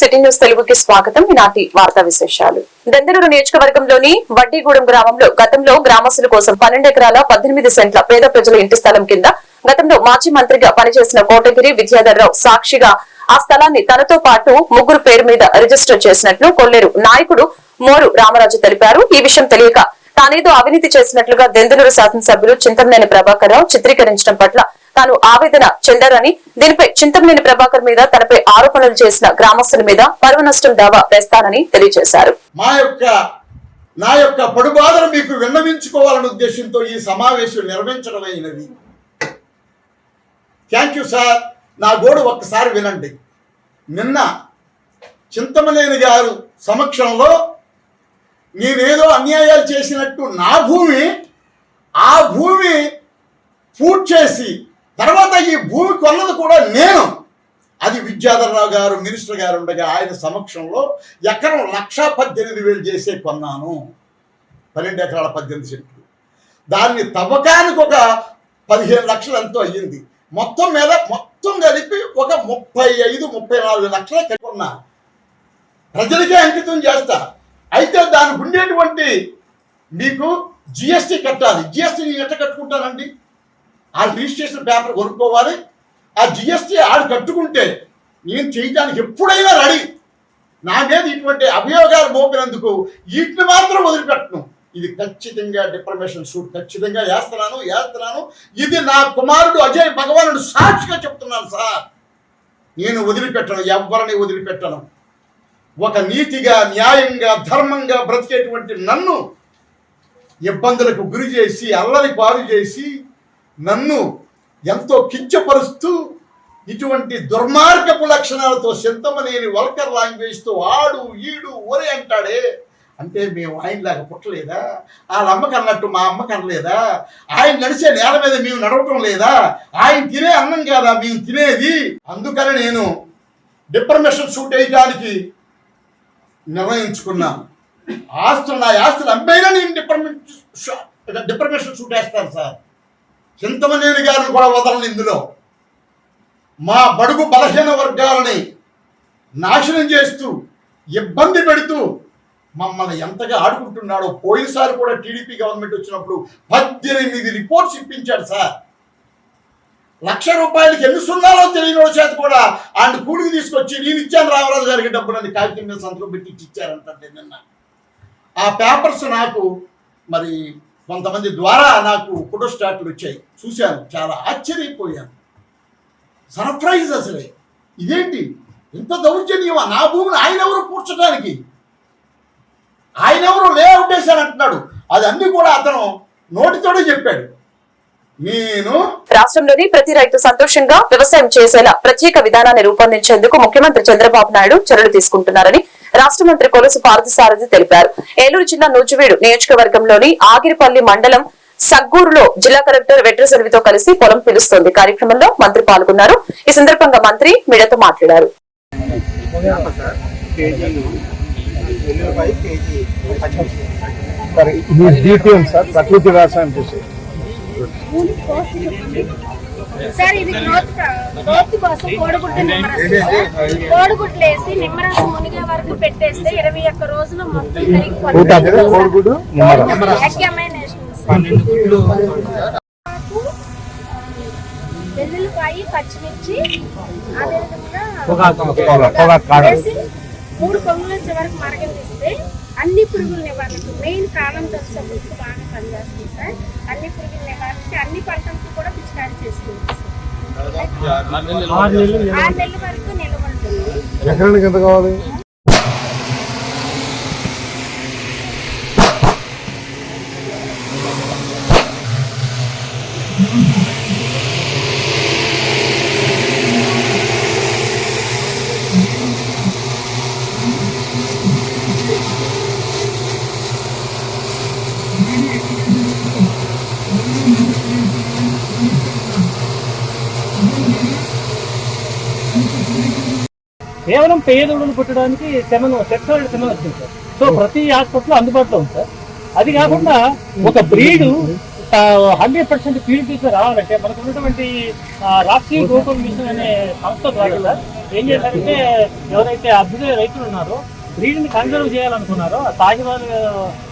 City news తెలుగుకి స్వాగతం. ఈనాటి వార్తా విశేషాలు. దెందలూరు నియోజకవర్గంలోని వడ్డీగూడెం గ్రామంలో గతంలో గ్రామస్తుల కోసం పన్నెండు ఎకరాల పద్దెనిమిది సెంట్ల పేద ప్రజల ఇంటి స్థలం కింద గతంలో మాజీ మంత్రిగా పనిచేసిన కోటగిరి విద్యాధర్రావు సాక్షిగా ఆ స్థలాన్ని తనతో పాటు ముగ్గురు పేరు మీద రిజిస్టర్ చేసినట్లు కొల్లేరు నాయకుడు మోరు రామరాజు తెలిపారు. ఈ విషయం తెలియక తానేదో అవినీతి చేసినట్లుగా దెందులూరు శాసనసభ్యులు చింతమనేని ప్రభాకర్ రావు చిత్రీకరించడం పట్ల తాను ఆవేదన చెందారని దీనిపై చింతమనేని ప్రభాకర్ మీద తనపై ఆరోపణలు చేసిన గ్రామస్తుల మీద పరువు నష్టం దావా వేస్తానని తెలియజేశారు. మా యొక్క నా యొక్క పడుబాధను మీకు విన్నవించుకోవాలనే ఉద్దేశంతో ఈ సమావేశం నిర్వహించడమైనది థ్యాంక్ యూ సార్ నా గోడు ఒక్కసారి వినండి. నిన్న చింతమనేని గారు సమక్షంలో నేనేదో అన్యాయాలు చేసినట్టు నా భూమి ఆ భూమి పూర్తి చేసి తర్వాత ఈ భూమి కొన్నది కూడా నేను. అది విద్యాధరరావు గారు మినిస్టర్ గారు ఉండగా ఆయన సమక్షంలో ఎకరం లక్షా పద్దెనిమిది వేలు చేసే కొన్నాను. పన్నెండు ఎకరాల పద్దెనిమిది సెంట్లు. దాన్ని తవ్వకానికి ఒక పదిహేను లక్షలు ఎంతో అయ్యింది. మొత్తం మీద మొత్తం కలిపి ఒక ముప్పై ఐదు ముప్పై నాలుగు లక్షలు కట్టుకున్నా ప్రజలకే అంకితం చేస్తా. అయితే దానికి ఉండేటువంటి మీకు జిఎస్టీ కట్టాలి. జిఎస్టీ నేను ఎట్లా కట్టుకుంటానండి ఆ రిజిస్ట్రేషన్ పేపర్ కొనుక్కోవాలి. ఆ జిఎస్టీ ఆడు కట్టుకుంటే నేను చేయడానికి ఎప్పుడైనా రెడీ. నా మీద ఇటువంటి అభియోగాలు మోపినందుకు వీటిని మాత్రం వదిలిపెట్టను. ఇది ఖచ్చితంగా డిప్రమేషన్ షూట్ ఖచ్చితంగా వేస్తున్నాను వేస్తున్నాను. ఇది నా కుమారుడు అజయ్ భగవానుడు సాక్షిగా చెప్తున్నాను సార్. నేను వదిలిపెట్టను ఎవరిని వదిలిపెట్టను. ఒక నీతిగా న్యాయంగా ధర్మంగా బ్రతికేటువంటి నన్ను ఇబ్బందులకు గురి చేసి అల్లరి పాలు చేసి నన్ను ఎంతో కించపరుస్తూ ఇటువంటి దుర్మార్గపు లక్షణాలతో సింతమనేని వల్కర్ లాంగ్వేజ్తో ఆడు ఈడు ఒరే అంటాడే. అంటే మేము ఆయనలాగా పుట్టలేదా? వాళ్ళ అమ్మకి అన్నట్టు మా అమ్మకి అనలేదా ఆయన నడిచే నేల మీద మేము నడవటం లేదా? ఆయన తినే అన్నం కాదా? మేము తినేది? అందుకని నేను డిప్రమేషన్ షూట్ వేయడానికి నిర్ణయించుకున్నాను ఆస్తులు నా ఆస్తులు అమ్మైనా నేను డిపార్ట్మెంట్ డిప్రమేషన్ షూట్ వేస్తాను సార్. చింతమనేని గారిని కూడా వదలను ఇందులో. మా బడుగు బలహీన వర్గాలని నాశనం చేస్తూ ఇబ్బంది పెడుతూ మమ్మల్ని ఎంతగా ఆడుకుంటున్నాడో పోయినసారి కూడా టీడీపీ గవర్నమెంట్ వచ్చినప్పుడు పద్దెనిమిది రిపోర్ట్స్ ఇప్పించాడు సార్. లక్ష రూపాయలకి ఎన్ని సున్నాలో తెలియని చేత కూడా ఆయన కూలికి తీసుకొచ్చి నేను ఇచ్చాను రామరాజు గారికి డబ్బులు అని కాగితం మీద సంతకం పెట్టి ఇచ్చి ఇచ్చారంటే నిన్న ఆ పేపర్స్ నాకు మరి కొంతమంది ద్వారా నాకు ఫోటో స్టాట్లు వచ్చాయి. చూశాను. చాలా ఆశ్చర్యపోయాను. సర్ప్రైజ్ అసలే. ఇదేంటి? ఇంత దౌర్జన్యమా నా భూమిని ఆయన ఎవరు కూర్చడానికి ఆయన ఎవరు లేఅవుట్ వేశారంటున్నాడు అది అన్ని కూడా అతను నోటితోనే చెప్పాడు. నేను రాష్ట్రంలోని ప్రతి రైతు సంతోషంగా వ్యవసాయం చేసేలా ప్రత్యేక విధానాన్ని రూపొందించేందుకు ముఖ్యమంత్రి చంద్రబాబు నాయుడు చర్యలు తీసుకుంటున్నారని రాష్ట్ర మంత్రి కొలుసు పార్థసారథి తెలిపారు. ఏలూరు జిల్లా నూజివీడు నియోజకవర్గంలోని ఆగిరిపల్లి మండలం సగ్గూరులో జిల్లా కలెక్టర్ వెట్రసర్వితో కలిసి పొలం పిలుస్తోంది. కార్యక్రమంలో మంత్రి పాల్గొన్నారు. ఈ సందర్భంగా మంత్రి మీడియాతో మాట్లాడారు. సరే ప్రకృతి వ్యవసాయం చేసే సార్ ఇది గ్రోత్ గ్రోత్ కోసం కోడిగుడ్డు నిమ్మరసం. కోడిగుడ్లు వేసి నిమ్మరసం మునిగే వరకు పెట్టేస్తే ఇరవై ఒక్క రోజులు మొత్తం ఊటాకి కోడిగుడు నిమ్మర వెల్లుల్లిపాయ పచ్చిమిర్చి అదేవిధంగా మూడు పొంగులు వచ్చే వరకు మరగనిస్తే అన్ని పురుగుల నివారణకు మెయిన్ కాలం దశ ముక్కు బాగా పనిచేస్తుంది సార్. అన్ని పురుగుల నివారణకి అన్ని పంటలకు కూడా పిచికారి సార్. ఆరు నెలల వరకు నిల్వ ఉంటుంది ఎకరానికి ఎంత కావాలి? కేవలం పేదలను పుట్టడానికి సెమన్ సెక్సువల్ సెమన్ వచ్చింది సార్. సో ప్రతి హాస్పిటల్ అందుబాటులో ఉంది సార్. అది కాకుండా ఒక బ్రీడ్ హండ్రెడ్ పర్సెంట్ ప్యూరిటీస్ రావాలంటే మనకు ఉన్నటువంటి రాష్ట్రీయ గోకుల్ మిషన్ అనే సంస్థ ద్వారా ఏం చేశారంటే ఎవరైతే అభ్యుదయ రైతులు ఉన్నారో బ్రీడ్ని కన్సర్వ్ చేయాలనుకున్నారో సాగివాల్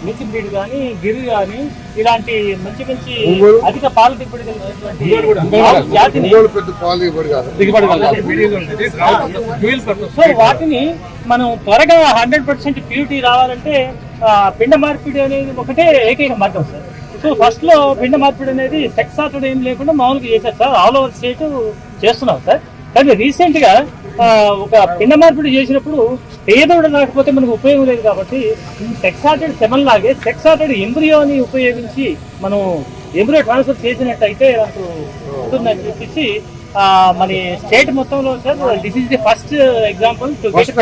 మిర్చి బ్రీడ్ కానీ గిరి కానీ ఇలాంటి మంచి మంచి అధిక పాలు దిగుబడి సో వాటిని మనం త్వరగా హండ్రెడ్ పర్సెంట్ ప్యూరిటీ రావాలంటే పిండ మార్పిడి అనేది ఒకటే ఏకైక మార్గం సార్. సో ఫస్ట్లో పిండ మార్పిడి అనేది సెక్స్ ఆటోడ్ ఏం లేకుండా మామూలుగా చేశారు సార్. ఆల్ ఓవర్ స్టేట్ చేస్తున్నాం సార్. కానీ రీసెంట్గా ఒక పిండ మార్పిడి చేసినప్పుడు పేదోడు రాకపోతే మనకు ఉపయోగం లేదు కాబట్టి సెక్స్ ఆటెడ్ సెమన్ లాగే సెక్స్ ఆటెడ్ ఎంబ్రియోని ఉపయోగించి మనం ఎంబ్రియో ట్రాన్స్ఫర్ చేసినట్టయితే మనకు ఉంటుందని చెప్పేసి ఆ, మన స్టేట్ మొత్తంలో sir this is the first example to get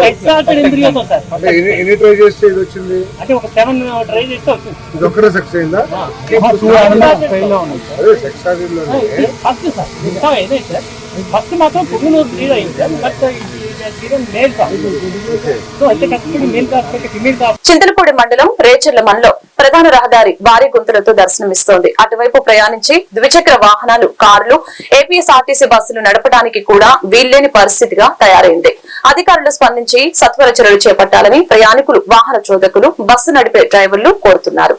sex ఆటెడ్ ఎంబ్రియోతో సార్. అంటే వచ్చింది? ఒక సెవెన్ ట్రై చేస్తే అయిందా? లో ఫస్ట్ సార్? ఫస్ట్ మాత్రం పుట్టినరోజు మీద అయింది సార్ బట్ చింతలపూడి మండలం రేచర్ల మనలో ప్రధాన రహదారి భారీ గుంతలతో దర్శనమిస్తోంది. అటువైపు ప్రయాణించి ద్విచక్ర వాహనాలు కార్లు ఏపీఎస్ఆర్టీసీ బస్సులు నడపడానికి కూడా వీల్లేని పరిస్థితిగా తయారైంది. అధికారులు స్పందించి సత్వర చర్యలు చేపట్టాలని ప్రయాణికులు వాహన చోదకులు బస్సు నడిపే డ్రైవర్లు కోరుతున్నారు.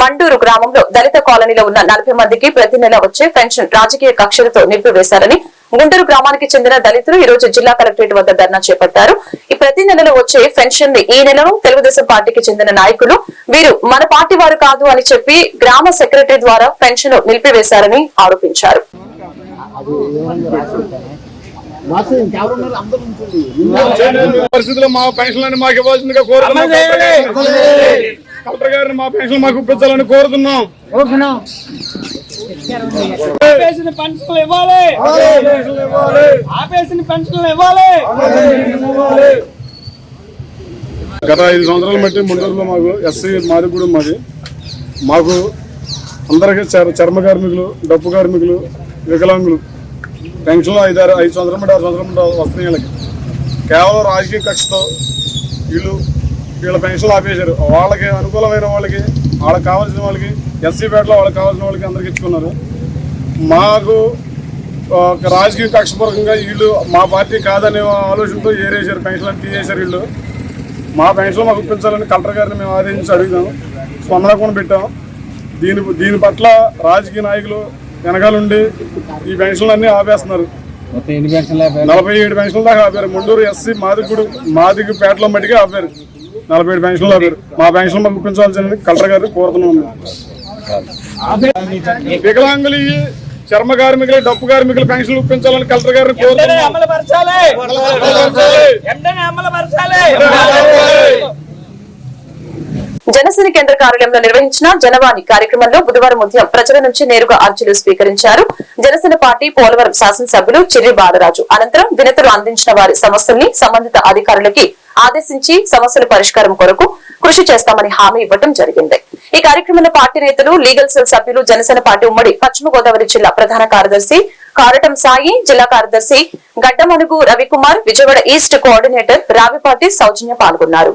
మండూరు గ్రామంలో దళిత కాలనీలో ఉన్న నలభై మందికి ప్రతి నెల వచ్చే పెన్షన్ రాజకీయ కక్షలతో నిలిపివేశారని గుంటూరు గ్రామానికి చెందిన దళితులు ఈ రోజు జిల్లా కలెక్టరేట్ వద్ద ధర్నా చేపట్టారు. ఈ ప్రతి నెలలో వచ్చే పెన్షన్ని ఈ నెలను తెలుగుదేశం పార్టీకి చెందిన నాయకులు వీరు మన పార్టీ వారు కాదు అని చెప్పి గ్రామ సెక్రటరీ ద్వారా పెన్షన్ నిలిపివేశారని ఆరోపించారు. పరిస్థితుల్లో మా పెన్షన్లను మాకు ఇవ్వాల్సిందిగా కోరుతున్నాం. కలెక్టర్ గారిని మా పెన్షన్ మాకు ఇప్పించాలని కోరుతున్నాం. ఆపేసిన పెన్షన్లు ఇవ్వాలి. ఆపేసిన పెన్షన్లు ఇవ్వాలి. గత ఐదు సంవత్సరాల మట్టి ముందూరులో మాకు ఎస్సీ మాది కూడా మాది. మాకు అందరికీ చర్- చర్మ కార్మికులు డప్పు కార్మికులు వికలాంగులు పెన్షన్లు ఐదు ఆరు ఐదు సంవత్సరం బట్టి ఆరు సంవత్సరం బట్టి వస్తున్నాయి వీళ్ళకి. కేవలం రాజకీయ కక్షతో వీళ్ళు వీళ్ళ పెన్షన్లు ఆపేశారు. వాళ్ళకి అనుకూలమైన వాళ్ళకి వాళ్ళకి కావాల్సిన వాళ్ళకి ఎస్సీ పేటలో వాళ్ళకి కావాల్సిన వాళ్ళకి అందరికి ఇచ్చుకున్నారు. మాకు ఒక రాజకీయ కక్షపూర్వకంగా వీళ్ళు మా పార్టీ కాదనే ఆలోచనతో ఏరేశారు పెన్షన్ తీసేశారు వీళ్ళు. మా పెన్షన్ మాకు ఇప్పించాలని కలెక్టర్ గారిని మేము ఆదేశించి అడుగుదాం స్పందన కూడా పెట్టాం. దీని దీని పట్ల రాజకీయ నాయకులు వెనకాలండి. ఈ పెన్షన్లు అన్నీ ఆపేస్తున్నారు. నలభై ఏడు పెన్షన్ల దాకా ఆపారు. ముండూరు ఎస్సీ మాదిగుడు మాదిగు పేటలో మట్టిగా ఆపారు. నలభై ఏడు పెన్షన్లు మా పెన్షన్ మాకు ఇప్పించాల్సింది కలెక్టర్ గారు కోరుతున్నాం. వికలాంగులు చర్మ కార్మికులు డప్పు కార్మికులు పెన్షన్లు ఇప్పించాలని కలెక్టర్ గారిని కోరుతున్నాం. జనసేన కేంద్ర కార్యాలయంలో నిర్వహించిన జనవాణి కార్యక్రమంలో బుధవారం ఉదయం ప్రజల నుంచి నేరుగా అర్జీలు స్వీకరించారు. జనసేన పార్టీ పోలవరం శాసనసభ్యులు చిర్రి బాలరాజు. అనంతరం వినతులు అందించిన వారి సమస్యల్ని సంబంధిత అధికారులకి ఆదేశించి సమస్యల పరిష్కారం కొరకు కృషి చేస్తామని హామీ ఇవ్వడం జరిగింది. ఈ కార్యక్రమంలో పార్టీ నేతలు లీగల్ సెల్ సభ్యులు జనసేన పార్టీ ఉమ్మడి పశ్చిమ గోదావరి జిల్లా ప్రధాన కార్యదర్శి కారటం సాయి జిల్లా కార్యదర్శి గడ్డమనుగు రవికుమార్ విజయవాడ ఈస్ట్ కోఆర్డినేటర్ రావిపాటి సౌజన్య పాల్గొన్నారు.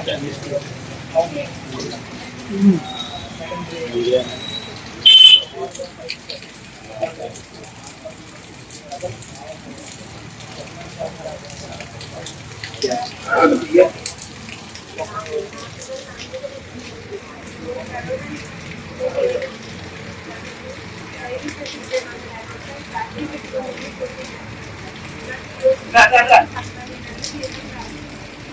Okay. Enggak, enggak, enggak.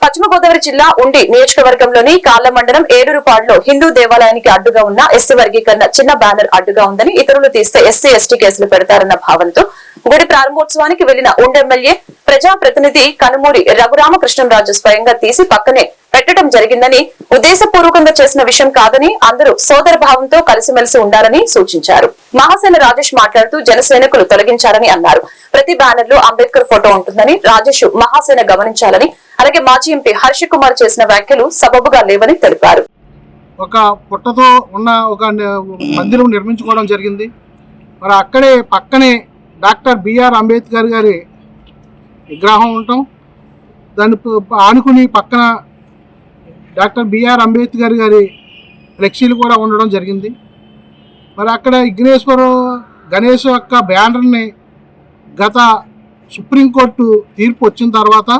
పశ్చిమ గోదావరి జిల్లా ఉండి నియోజకవర్గంలోని కాళ్ళ మండలం ఏడూరుపాడులో హిందూ దేవాలయానికి అడ్డుగా ఉన్న ఎస్సీ వర్గీకరణ చిన్న బ్యానర్ అడ్డుగా ఉందని ఇతరులు తీస్తే ఎస్సీ ఎస్టీ కేసులు పెడతారన్న భావంతో గుడి ప్రారంభోత్సవానికి వెళ్ళిన ఉండి ఎమ్మెల్యే ప్రజాప్రతినిధి కనుమూరి రఘురామకృష్ణంరాజు స్వయంగా తీసి పక్కనే పెట్టడం జరిగిందని ఉద్దేశపూర్వకంగా చేసిన విషయం కాదని అందరూ సోదర భావంతో కలిసిమెలిసి ఉండాలని సూచించారు. మహాసేన రాజేష్ మాట్లాడుతూ జనసైనికులు తొలగించాలని అన్నారు. ప్రతి బ్యానర్లో అంబేద్కర్ ఫోటో ఉంటుందని రాజేష్ మహాసేన గమనించాలని అలాగే మాజీ ఎంపీ హర్ష కుమార్ చేసిన వ్యాఖ్యలు సబబుగా లేవని తెలిపారు. ఒక పుట్టతో ఉన్న ఒక మందిరం నిర్మించుకోవడం జరిగింది. మరి అక్కడే పక్కనే డాక్టర్ బిఆర్ అంబేద్కర్ గారి విగ్రహం ఉండటం దాన్ని ఆనుకుని పక్కన డాక్టర్ బిఆర్ అంబేద్కర్ గారి ఫ్లెక్సీలు కూడా ఉండడం జరిగింది. మరి అక్కడ విఘ్నేశ్వర గణేష్ యొక్క బ్యానర్ని గత సుప్రీంకోర్టు తీర్పు వచ్చిన తర్వాత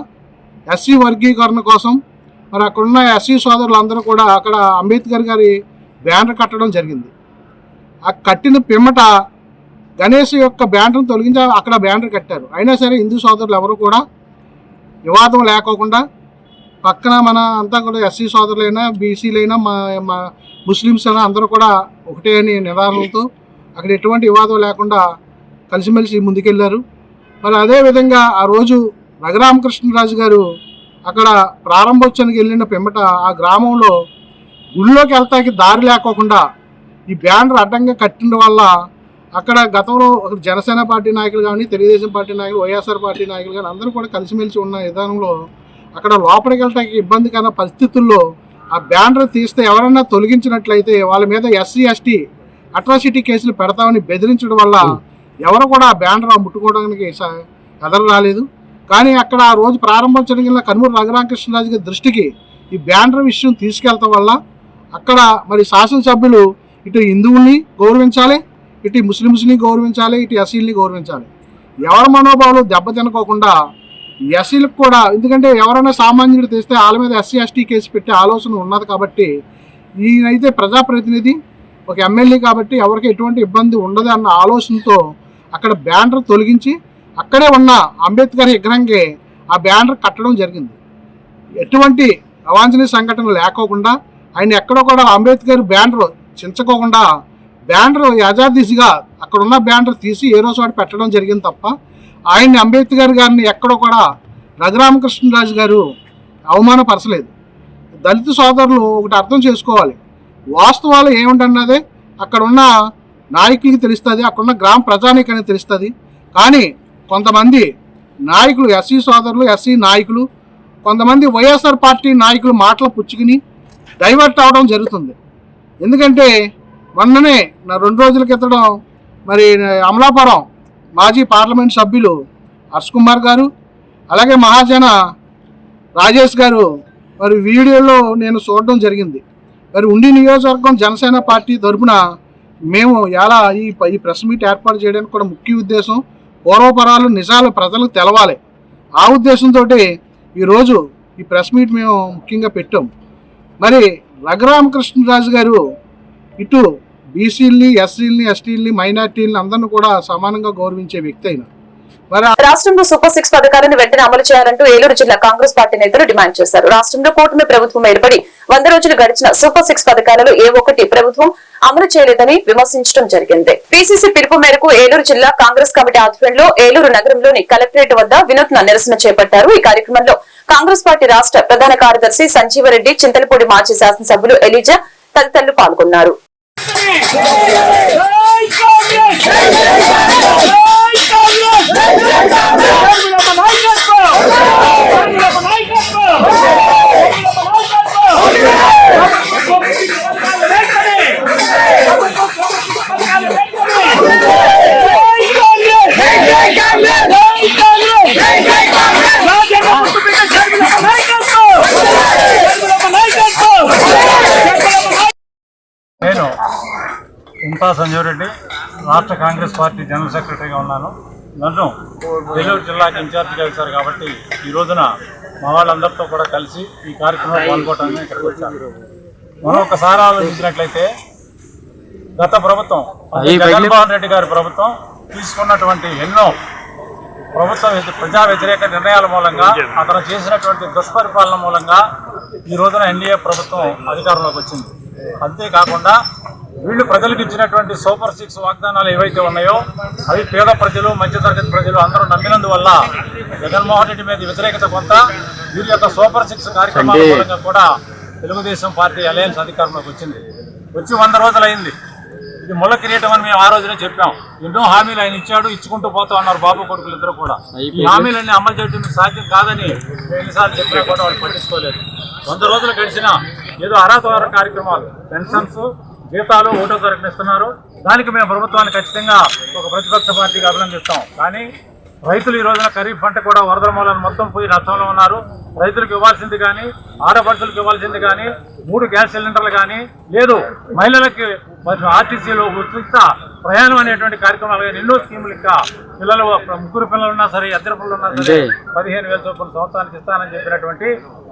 ఎస్సీ వర్గీకరణ కోసం మరి అక్కడ ఉన్న ఎస్సీ సోదరులందరూ కూడా అక్కడ అంబేద్కర్ గారి బ్యానర్ కట్టడం జరిగింది. ఆ కట్టిన పిమ్మట గణేష్ యొక్క బ్యానర్ను తొలగించి అక్కడ బ్యానర్ కట్టారు. అయినా సరే హిందూ సోదరులు ఎవరు కూడా వివాదం లేకోకుండా పక్కన మన అంతా కూడా ఎస్సీ సోదరులైనా బీసీలైనా మా మా ముస్లిమ్స్ అయినా అందరూ కూడా ఒకటే అని నిదానంతో అక్కడ ఎటువంటి వివాదం లేకుండా కలిసిమెలిసి ముందుకెళ్ళారు మరి అదే విధంగా ఆ రోజు రఘురామకృష్ణరాజు గారు అక్కడ ప్రారంభోత్సవానికి వెళ్ళిన పిమ్మట ఆ గ్రామంలో గుళ్ళోకి వెళ్తాకి దారి లేకోకుండా ఈ బ్యానర్ అడ్డంగా కట్టిన వల్ల అక్కడ గతంలో ఒక జనసేన పార్టీ నాయకులు కానీ తెలుగుదేశం పార్టీ నాయకులు వైఎస్ఆర్ పార్టీ నాయకులు కానీ అందరూ కూడా కలిసిమెలిసి ఉన్న విధానంలో అక్కడ లోపలికి వెళ్ళటానికి ఇబ్బందికర పరిస్థితుల్లో ఆ బ్యానర్ తీస్తే ఎవరైనా తొలగించినట్లయితే వాళ్ళ మీద ఎస్సీ ఎస్టీ అట్రాసిటీ కేసులు పెడతామని బెదిరించడం వల్ల ఎవరు కూడా ఆ బ్యానర్ ముట్టుకోవడానికి స- రాలేదు. కానీ అక్కడ ఆ రోజు ప్రారంభం జరిగిన కనుమూరు రఘురామకృష్ణరాజు గారి దృష్టికి ఈ బ్యానర్ విషయం తీసుకెళ్తాం వల్ల అక్కడ మరి శాసనసభ్యులు ఇటు హిందువుల్ని గౌరవించాలి ఇటు ముస్లిమ్స్ని గౌరవించాలి ఇటు ఎస్సీలని గౌరవించాలి. ఎవరి మనోభావాలు దెబ్బతినకోకుండా ఎస్సీలకు కూడా ఎందుకంటే ఎవరైనా సామాన్యుడు తెస్తే వాళ్ళ మీద ఎస్సీ ఎస్టీ కేసు పెట్టే ఆలోచన ఉన్నది కాబట్టి ఈయనైతే ప్రజాప్రతినిధి ఒక ఎమ్మెల్యే కాబట్టి ఎవరికి ఎటువంటి ఇబ్బంది ఉండదు అన్న ఆలోచనతో అక్కడ బ్యానర్ తొలగించి అక్కడే ఉన్న అంబేద్కర్ విగ్రహంకి ఆ బ్యానర్ కట్టడం జరిగింది. ఎటువంటి అవాంఛనీయ సంఘటన లేకోకుండా ఆయన ఎక్కడో కూడా అంబేద్కర్ బ్యానర్ చించకోకుండా బ్యానర్ యజాదిశిగా అక్కడ ఉన్న బ్యానర్ తీసి ఏ రోజు వాడు పెట్టడం జరిగింది తప్ప ఆయన్ని అంబేద్కర్ గారిని ఎక్కడో కూడా రఘురామకృష్ణరాజు గారు అవమానపరచలేదు. దళిత సోదరులు ఒకటి అర్థం చేసుకోవాలి. వాస్తవాలు ఏమిటన్నదే అక్కడ ఉన్న నాయకులకి తెలుస్తుంది అక్కడ ఉన్న గ్రామ ప్రజానికి తెలుస్తుంది. కానీ కొంతమంది నాయకులు ఎస్సీ సోదరులు ఎస్సీ నాయకులు కొంతమంది వైఎస్ఆర్ పార్టీ నాయకులు మాటలు పుచ్చుకుని డైవర్ట్ అవడం జరుగుతుంది. ఎందుకంటే మొన్ననే నా రెండు రోజుల క్రితడం మరి అమలాపురం మాజీ పార్లమెంట్ సభ్యులు హర్ష్ కుమార్ గారు అలాగే మహాజన రాజేష్ గారు మరి వీడియోలో నేను చూడడం జరిగింది. మరి ఉండి నియోజకవర్గం జనసేన పార్టీ తరఫున మేము ఎలా ఈ ఈ ప్రెస్ మీట్ ఏర్పాటు చేయడానికి కూడా ముఖ్య ఉద్దేశం పూర్వపరాలు నిజాలు ప్రజలకు తెలవాలి. ఆ ఉద్దేశంతో ఈరోజు ఈ ప్రెస్ మీట్ మేము ముఖ్యంగా పెట్టాం. మరి రఘురామకృష్ణరాజు గారు ఇటు బీసీలని ఎస్సీలని ఎస్టీలని మైనార్టీలని అందరిని కూడా సమానంగా గౌరవించే వ్యక్తి అయిన. రాష్ట్రంలో సూపర్ సిక్స్ పథకాలను వెంటనే అమలు చేయాలంటూ ఏలూరు జిల్లా కాంగ్రెస్ పార్టీ నేతలు డిమాండ్ చేశారు. రాష్ట్రంలో కూటమి ప్రభుత్వం ఏర్పడి వంద రోజులు గడిచిన సూపర్ సిక్స్ పథకాలలో ఏ ఒక్కటి ప్రభుత్వం అమలు చేయలేదని విమర్శించడం జరిగింది. పిసిసి పిలుపు మేరకు ఏలూరు జిల్లా కాంగ్రెస్ కమిటీ ఆధ్వర్యంలో ఏలూరు నగరంలోని కలెక్టరేట్ వద్ద వినూత్న నిరసన చేపట్టారు. ఈ కార్యక్రమంలో కాంగ్రెస్ పార్టీ రాష్ట్ర ప్రధాన కార్యదర్శి సంజీవరెడ్డి చింతలపూడి మాజీ శాసనసభ్యులు ఎలిజా తదితరులు పాల్గొన్నారు. నేను ఇంతా సంజీవ్ రెడ్డి రాష్ట్ర కాంగ్రెస్ పార్టీ జనరల్ సెక్రటరీగా ఉన్నాను. నన్ను నెల్లూరు జిల్లాకి ఇన్ఛార్జిగా ఇచ్చారు కాబట్టి ఈ రోజున మా వాళ్ళందరితో కూడా కలిసి ఈ కార్యక్రమంలో పాల్గొనడానికి ఇక్కడికి వచ్చాను. మనం ఒకసారి ఆలోచించినట్లయితే గత ప్రభుత్వం జగన్మోహన్ రెడ్డి గారి ప్రభుత్వం తీసుకున్నటువంటి ఎన్నో ప్రభుత్వ ప్రజా వ్యతిరేక నిర్ణయాల మూలంగా అతను చేసినటువంటి దుష్పరిపాలన మూలంగా ఈ రోజున ఎన్డీఏ ప్రభుత్వం అధికారంలోకి వచ్చింది. అంతేకాకుండా వీళ్ళు ప్రజలకు ఇచ్చినటువంటి సూపర్ సిక్స్ వాగ్దానాలు ఏవైతే ఉన్నాయో అవి పేద ప్రజలు మధ్యతరగతి ప్రజలు అందరూ నమ్మినందువల్ల జగన్మోహన్ రెడ్డి మీద వ్యతిరేకత కొంత వీరి యొక్క సూపర్ సిక్స్ కార్యక్రమాల మూలంగా కూడా తెలుగుదేశం పార్టీ అలయన్స్ అధికారంలోకి వచ్చింది. వచ్చి వంద రోజులైంది. ఇది ముళ్ళ కిరీటం అని మేము ఆ రోజునే చెప్పాం. ఎన్నో హామీలు ఆయన ఇచ్చాడు ఇచ్చుకుంటూ పోతా ఉన్నారు బాబు కొడుకులు ఇద్దరు కూడా. ఈ హామీలన్నీ అమలు చేయడం సాధ్యం కాదని ఎన్నిసార్లు చెప్పినా కూడా వాళ్ళు పట్టించుకోలేదు. వంద రోజులు గడిచినా ఏదో అర్హత వార కార్యక్రమాలు పెన్షన్స్ జీతాలు ఓటో తరపున ఇస్తున్నారు దానికి మేము ప్రభుత్వాన్ని ఖచ్చితంగా ఒక ప్రతిపక్ష పార్టీగా అభినందిస్తాం. కానీ రైతులు ఈ రోజున ఖరీఫ్ పంట కూడా వరదల మూలాన్ని మొత్తం పోయి నష్టంలో ఉన్నారు. రైతులకు ఇవ్వాల్సింది కానీ ఆడపడుచులకు ఇవ్వాల్సింది కానీ మూడు గ్యాస్ సిలిండర్లు కానీ లేదు మహిళలకి ఆర్టీసీలో ఉచిత ప్రయాణం అనేటువంటి కార్యక్రమాలు కానీ ఎన్నో స్కీములు ఇంకా పిల్లలు ముగ్గురు పిల్లలు ఉన్నా సరే ఇద్దరు పిల్లలు ఉన్నా సరే పదిహేను వేల చొప్పున సంవత్సరానికి ఇస్తానని చెప్పినటువంటి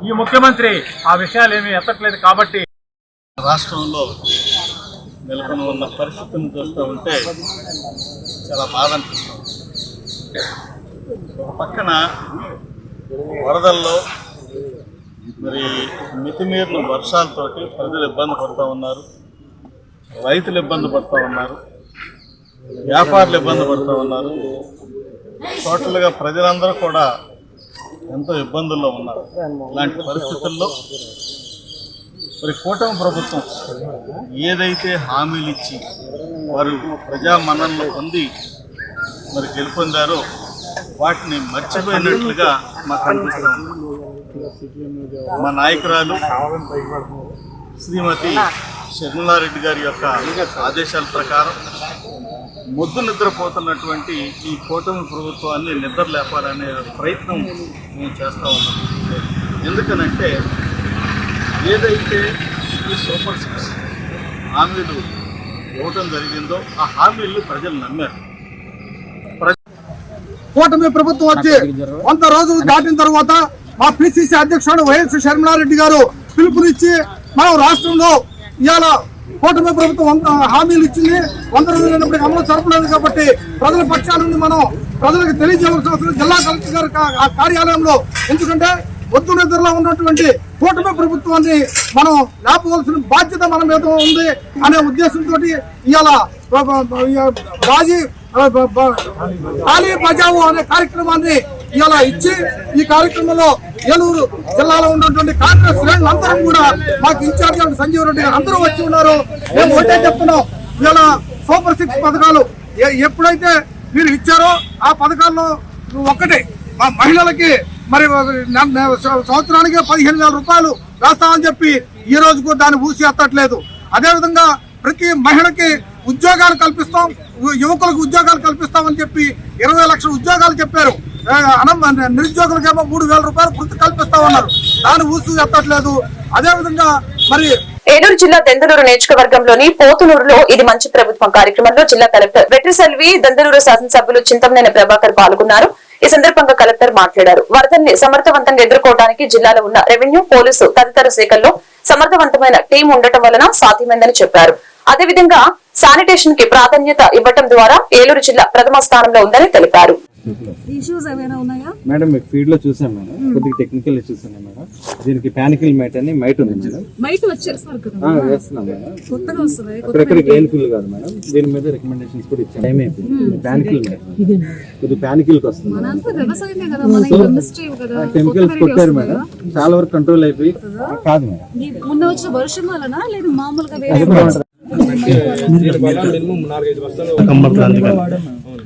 ఈ ముఖ్యమంత్రి ఆ విషయాలు ఏమీ ఎత్తట్లేదు కాబట్టి రాష్ట్రంలో నెలకొని ఉన్న పరిస్థితిని చూస్తూ ఉంటే చాలా బాధ అనిపిస్తుంది. ఒక పక్కన వరదల్లో మరి మితిమీరిన వర్షాలతోటి ప్రజలు ఇబ్బంది పడుతూ ఉన్నారు రైతులు ఇబ్బంది పడుతూ ఉన్నారు వ్యాపారులు ఇబ్బంది పడుతూ ఉన్నారు. టోటల్గా ప్రజలందరూ కూడా ఎంతో ఇబ్బందుల్లో ఉన్నారు. ఇలాంటి పరిస్థితుల్లో మరి కూటమి ప్రభుత్వం ఏదైతే హామీలు ఇచ్చి వారు ప్రజా మన్ననలు పొంది మరి గెలుపొందారో వాటిని మర్చిపోయినట్లుగా మాకు అనిపిస్తుంది మా నాయకురాలు శ్రీమతి షర్మిలారెడ్డి గారి యొక్క ఆదేశాల ప్రకారం ముద్దు నిద్రపోతున్నటువంటి ఈ కూటమి ప్రభుత్వాన్ని నిద్ర లేపాలనే ప్రయత్నం మేము చేస్తూ ఉన్నాం. ఎందుకనంటే ఏదైతే ఈ సూపర్ సిక్స్ హామీలు ఇవ్వటం జరిగిందో ఆ హామీలు ప్రజలు నమ్మారు. కూటమి ప్రభుత్వం వచ్చి వంద రోజులు దాటిన తర్వాత మా పిసిసి అధ్యక్షుడు వైఎస్ షర్మిలారెడ్డి గారు పిలుపునిచ్చి మనం రాష్ట్రంలో ఇవాళ కూటమి ప్రభుత్వం హామీలు ఇచ్చింది. వంద రోజులు అయినప్పటికీ అమలు జరపలేదు కాబట్టి ప్రజల పక్షాల నుండి మనం ప్రజలకు తెలియజేయవలసిన అవసరం జిల్లా కలెక్టర్ గారి కార్యాలయంలో. ఎందుకంటే పొద్దు నిద్రలో ఉన్నటువంటి కూటమి ప్రభుత్వాన్ని మనం లేపవలసిన బాధ్యత మన మీద ఉంది అనే ఉద్దేశంతో ఇవాళ రాజీ బాజీ ఖాళీ బజావు అనే కార్యక్రమాన్ని ఇలా ఇచ్చి ఈ కార్యక్రమంలో ఏలూరు జిల్లాలో ఉన్నటువంటి కాంగ్రెస్ శ్రేణులందరం కూడా మాకు ఇన్ఛార్జ్ సంజీవ్ రెడ్డి గారు అందరూ వచ్చి ఉన్నారు. మేము ఒకటే చెప్తున్నాం ఇలా సూపర్ సిక్స్ పథకాలు ఎప్పుడైతే మీరు ఇచ్చారో ఆ పథకాల్లో ఒక్కటే. మా మహిళలకి మరి సంవత్సరానికి పదిహేను వేల రూపాయలు వేస్తామని చెప్పి ఈ రోజుకు దాన్ని ఊసి ఎత్తట్లేదు. అదేవిధంగా ప్రతి మహిళకి ఉద్యోగాలు కల్పిస్తాం యువకులకు ఉద్యోగాలు కల్పిస్తామని చెప్పి ఇరవై లక్షల ఉద్యోగాలు చెప్పారు. అనం నిరుద్యోగులకేమో మూడు వేల రూపాయలు వృత్తి కల్పిస్తామన్నారు దాన్ని ఊసు ఎత్తట్లేదు. అదేవిధంగా మరి ఏలూరు జిల్లా దెందలూరు నియోజకవర్గంలోని పోతునూరులో ఇది మంచి ప్రభుత్వం కార్యక్రమంలో జిల్లా కలెక్టర్ వెట్రిసెల్వి దెందలూరు శాసనసభ్యులు చింతమనేని ప్రభాకర్ పాల్గొన్నారు. ఈ సందర్భంగా కలెక్టర్ మాట్లాడారు. వరదల్ని సమర్థవంతంగా ఎదుర్కోవడానికి జిల్లాలో ఉన్న రెవెన్యూ పోలీసు తదితర శాఖల్లో సమర్థవంతమైన టీం ఉండటం వలన సాధ్యమైందని చెప్పారు. అదేవిధంగా శానిటేషన్కి ప్రాధాన్యత ఇవ్వటం ద్వారా ఏలూరు జిల్లా ప్రథమ స్థానంలో ఉందని తెలిపారు. ఇష్యూస్ ఏమైనా ఉన్నాయా? మేడం మీకు ఫీల్డ్లో చూసాం మేడం. కొద్దిగా టెక్నికల్ ఇష్యూస్ ఉన్నాయి మేడం. దీనికి పానికల్ మైట్ అని మైట్ ఉంది మేడం. బయట వచ్చేస్తున్నారు కదా ఆ, వేస్తున్నాం మేడం. కొత్తగా అక్కడక్కడ గ్రెయిన్ ఫుల్ కాదు మేడం. దీని మీద రికమెండేషన్స్ కూడా ఇచ్చాం. టైం అయిపోయింది. పానికల్ మైట్ కొద్దిగా పానికల్కి వస్తుంది కెమికల్స్ కొట్టారు మేడం. చాలా వరకు కంట్రోల్ అయిపోయి కాదు. మేడం. ఈ మొన్న వచ్చిన వర్షం వలన లేదు మామూలుగా వేరే